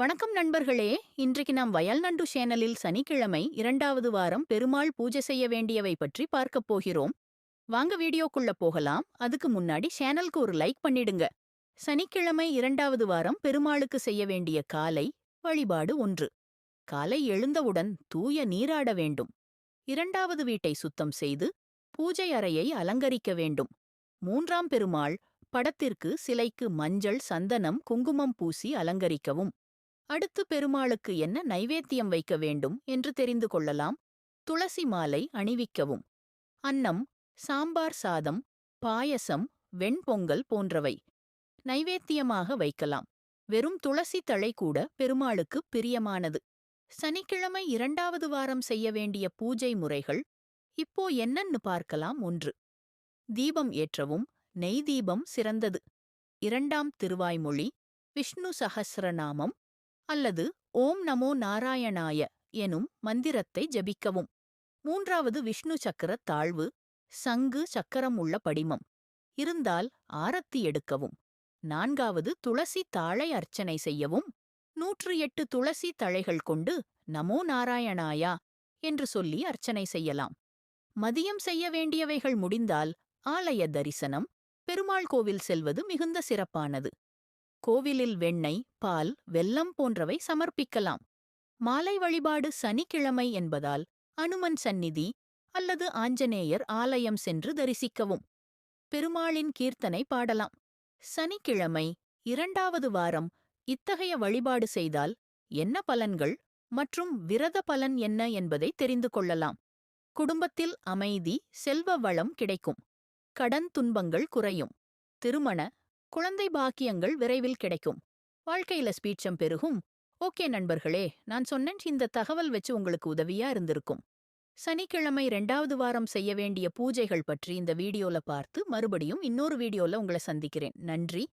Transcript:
வணக்கம் நண்பர்களே. இன்றைக்கு நாம் வயல் நண்டு சேனலில் சனிக்கிழமை இரண்டாவது வாரம் பெருமாள் பூஜை செய்ய வேண்டியவை பற்றி பார்க்கப் போகிறோம். வாங்க வீடியோக்குள்ள போகலாம். அதுக்கு முன்னாடி சேனலுக்கு ஒரு லைக் பண்ணிடுங்க. சனிக்கிழமை இரண்டாவது வாரம் பெருமாளுக்கு செய்ய வேண்டிய காலை வழிபாடு ஒன்று. காலை எழுந்தவுடன் தூய நீராட வேண்டும். இரண்டாவது வீட்டை சுத்தம் செய்து பூஜை அறையை அலங்கரிக்க வேண்டும். மூன்றாம் பெருமாள் படத்திற்கு சிலைக்கு மஞ்சள் சந்தனம் குங்குமம் பூசி அலங்கரிக்கவும். அடுத்து பெருமாளுக்கு என்ன நைவேத்தியம் வைக்க வேண்டும் என்று தெரிந்து கொள்ளலாம். துளசி மாலை அணிவிக்கவும். அன்னம் சாம்பார் சாதம் பாயசம் வெண்பொங்கல் போன்றவை. நைவேத்தியமாக வைக்கலாம். வெறும் துளசி தழை கூட பெருமாளுக்கு பிரியமானது. சனிக்கிழமை இரண்டாவது வாரம் செய்ய வேண்டிய பூஜை முறைகள். இப்போ என்னன்னு பார்க்கலாம் ஒன்று. தீபம் ஏற்றவும். நெய் தீபம் சிறந்தது. இரண்டாம் திருவாய்மொழி. விஷ்ணு சஹஸ்ரநாமம் அல்லது ஓம் நமோ நாராயணாய எனும் மந்திரத்தை ஜபிக்கவும். மூன்றாவது விஷ்ணு சக்கர தாழ்வு சங்கு சக்கரம் உள்ள படிமம். இருந்தால் ஆரத்தி எடுக்கவும். நான்காவது துளசி தாழை அர்ச்சனை செய்யவும். நூற்று எட்டு துளசி தழைகள் கொண்டு நமோ நாராயணாயா என்று சொல்லி அர்ச்சனை செய்யலாம். மதியம் செய்ய வேண்டியவைகள் முடிந்தால் ஆலய தரிசனம் பெருமாள் கோவில் செல்வது மிகுந்த சிறப்பானது. கோவிலில் வெண்ணெய் பால் வெல்லம் போன்றவை சமர்ப்பிக்கலாம். மாலை வழிபாடு சனிக்கிழமை என்பதால் அனுமன் சந்நிதி அல்லது ஆஞ்சநேயர் ஆலயம் சென்று தரிசிக்கவும். பெருமாளின் கீர்த்தனை பாடலாம். சனிக்கிழமை இரண்டாவது வாரம் இத்தகைய வழிபாடு செய்தால் என்ன பலன்கள் மற்றும் விரத பலன் என்ன என்பதை தெரிந்து கொள்ளலாம். குடும்பத்தில் அமைதி செல்வ வளம் கிடைக்கும். கடன் துன்பங்கள் குறையும். திருமண குழந்தை பாக்கியங்கள் விரைவில் கிடைக்கும். வாழ்க்கையில ஸ்பீச்சம் பெருகும். ஓகே நண்பர்களே நான் சொன்னேன் இந்த தகவல் வச்சு உங்களுக்கு உதவியா இருந்திருக்கும். சனிக்கிழமை ரெண்டாவது வாரம் செய்ய வேண்டிய பூஜைகள் பற்றி இந்த வீடியோல பார்த்து மறுபடியும் இன்னொரு வீடியோல உங்களை சந்திக்கிறேன். நன்றி.